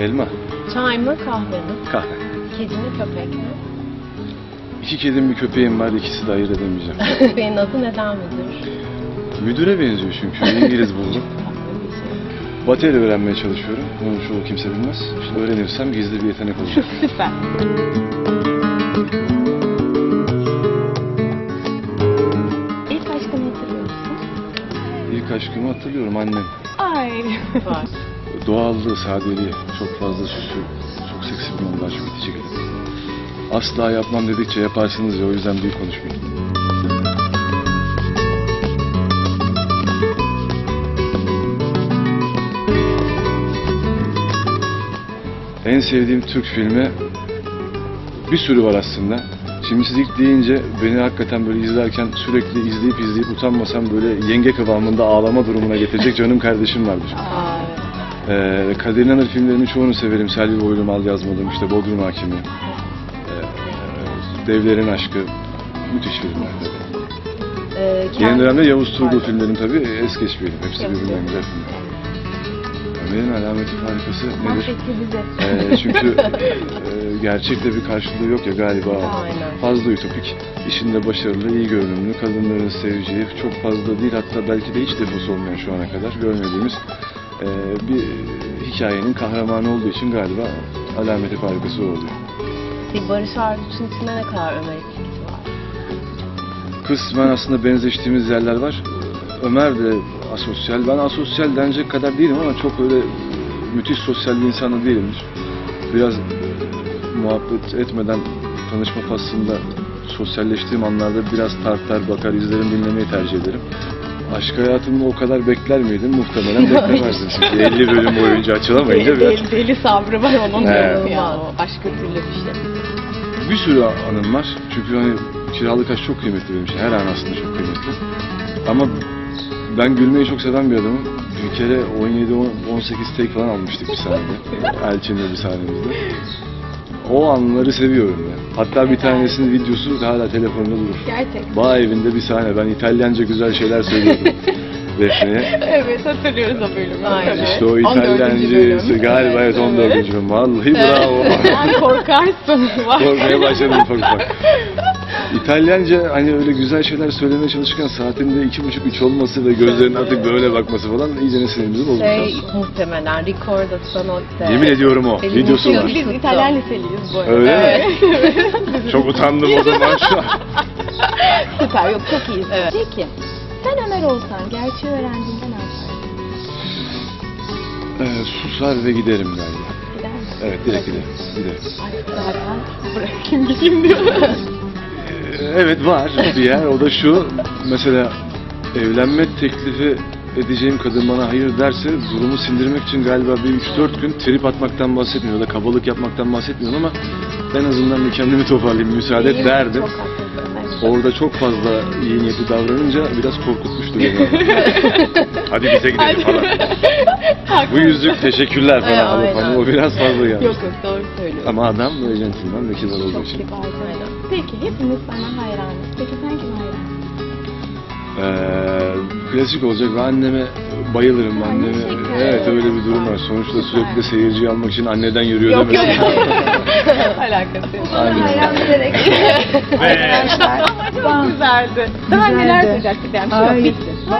Elma, Çay mı kahve mi? kahve. Kedi mi köpek mi? İki kedim bir köpeğim var, ikisi de ayırt edemeyeceğim. Benim adı neden müdür? Müdüre benziyor çünkü, İngiliz buldum. Şey. Bateri öğrenmeye çalışıyorum. Bunu çoğu kimse bilmez. İşte öğrenirsem gizli bir yetenek olacak. Süper. İlk aşkını hatırlıyor musun? İlk aşkımı hatırlıyorum annem. Ay. Var. Doğallığı, sadeliği, çok fazla süsü, çok seksi bir ondan çok itici. Asla yapmam dedikçe yaparsınız ya o yüzden büyük konuşmayın. En sevdiğim Türk filmi bir sürü var aslında. Şimdi siz ilk deyince beni hakikaten böyle izlerken sürekli izleyip izleyip utanmasam böyle yenge kıvamında ağlama durumuna getirecek canım kardeşim vardır. Ee, Kadir İnanır filmlerinin çoğunu severim. Selvi Boylum, Al Yazmadım, işte Bodrum Hakimi. Ee, Devlerin Aşkı. Müthiş filmler tabii. e, Yeni dönemde Yavuz Turgul Pardon. filmlerin tabii es geçmeyelim. Hepsi birbirinden güzel filmler. Ömer'in alameti farikası nedir? Ee, çünkü e, gerçekte bir karşılığı yok ya galiba. Aynen. Fazla ütopik. İşinde başarılı, iyi görünümlü, kadınların seveceği, çok fazla değil hatta belki de hiç defosu olmayan şu ana kadar görmediğimiz e, bir hikayenin kahramanı olduğu için galiba alameti farikası oluyor. Peki Barış Arduç'un içinde ne kadar Ömer etkisi var? Kısmen aslında benzeştiğimiz yerler var. Ömer de asosyal. Ben asosyal denecek kadar değilim ama çok öyle müthiş sosyal bir insan da değilimdir. Biraz muhabbet etmeden tanışma faslında sosyalleştiğim anlarda biraz tartar bakar izlerim dinlemeyi tercih ederim. Aşk hayatımda o kadar bekler miydim? Muhtemelen beklemezdim. Çünkü 50 bölüm boyunca açılamayınca biraz Deli, deli sabrı var onun. Evet. Ya, o başka türlü bir şey. bir sürü anım var. Çünkü hani kiralık aşk çok kıymetli benim için. Her an aslında çok kıymetli. Ama ben gülmeyi çok seven bir adamım. Bir kere 17-18 take falan almıştık bir sahnede. Elçin'le bir sahnemizde. O anları seviyorum ya. Hatta bir tanesinin videosu hala telefonumda durur. Gerçek. Bağ evinde bir sahne. Ben İtalyanca güzel şeyler söylüyordum. Defne'ye. Evet hatırlıyoruz o bölümü. Aynen. İşte o 14. İtalyancası bölüm. galiba evet 14. bölüm. Vallahi bravo. Sen korkarsın. Korkmaya başladım ufak ufak. İtalyanca hani öyle güzel şeyler söylemeye çalışırken saatinde iki buçuk üç olması ve gözlerinin artık böyle bakması falan iyice sinirimizi bozmuş. Şey muhtemelen Ricordo Stanotte. Yemin ediyorum o. Benim Videosu yok. var. Biz İtalyan liseliyiz bu arada. Öyle mi? Evet. Çok utandım o zaman şu an. Süper yok çok iyiyiz. Evet. Peki sen Ömer olsan gerçeği öğrendiğinde ne yapardın? Ee, susar ve giderim galiba. Gider misin? Evet direkt giderim. giderim. Ay, Zaten bırakayım gideyim diyor. Ee, evet var bir yer. O da şu. Mesela evlenme teklifi edeceğim kadın bana hayır derse durumu sindirmek için galiba bir 3-4 gün trip atmaktan bahsetmiyor da kabalık yapmaktan bahsetmiyorum ama en azından bir kendimi toparlayayım müsaade et derdim. Çok haklısın. Orada çok fazla iyi niyetli davranınca biraz korkutmuştu beni. Hadi bize gidelim falan. Bu yüzük teşekkürler falan Evet, alıp aynen. hani o biraz fazla gelmiş. Yok yok doğru söylüyorsun. Ama adam böyle gentleman ve kibar olduğu Çok için. kibarsın. Aynen. Peki hepimiz sana hayranız. Peki sen kime hayransın? Ee, klasik olacak ve anneme bayılırım Ay, ne anneme. şeker. Evet öyle bir durum var. Sonuçta sürekli de seyirciyi almak için anneden yürüyor Yok yok. demesin. Alakası yok. Aynen. Hayran ederek. Arkadaşlar. Çok güzeldi. Daha neler söyleyecektik yani. Şu an Ay, bitti. Çok